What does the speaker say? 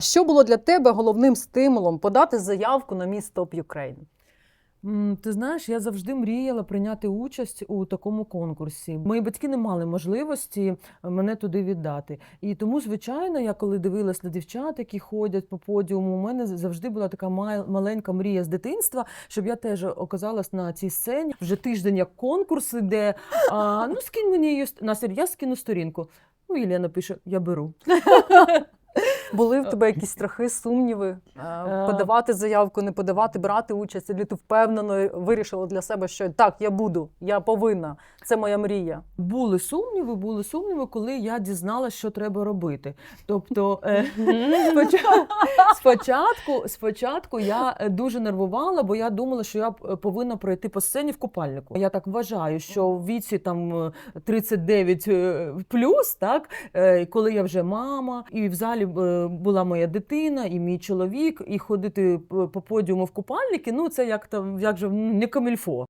Що було для тебе головним стимулом подати заявку на міс Топ Юкрейн? Ти знаєш, я завжди мріяла прийняти участь у такому конкурсі. Мої батьки не мали можливості е, мене туди віддати. І тому, звичайно, я коли дивилась на дівчат, які ходять по подіуму, у мене завжди була така маленька мрія з дитинства, щоб я теж оказалась на цій сцені. Вже тиждень як конкурс іде. А, ну скинь мені її ст- Настя, я скину сторінку. Ну, і Лена пише: я беру. Були в тебе якісь страхи, сумніви? е, Е. Подавати заявку, не подавати, брати участь? Чи ти впевнено вирішила для себе, що так, я буду, я повинна, це моя мрія. Були сумніви, були сумніви, коли я дізналася, що треба робити. Тобто, е, спочатку, спочатку, я е, дуже нервувала, бо я думала, що я е, повинна пройти по сцені в купальнику. Я так вважаю, що в віці там е, 39 е, плюс, так е, коли я вже мама, і в залі е, була моя дитина, і мій чоловік, і ходити по подіуму в купальники, ну це як там як же не камільфо.